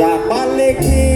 จากบ้านเลขที่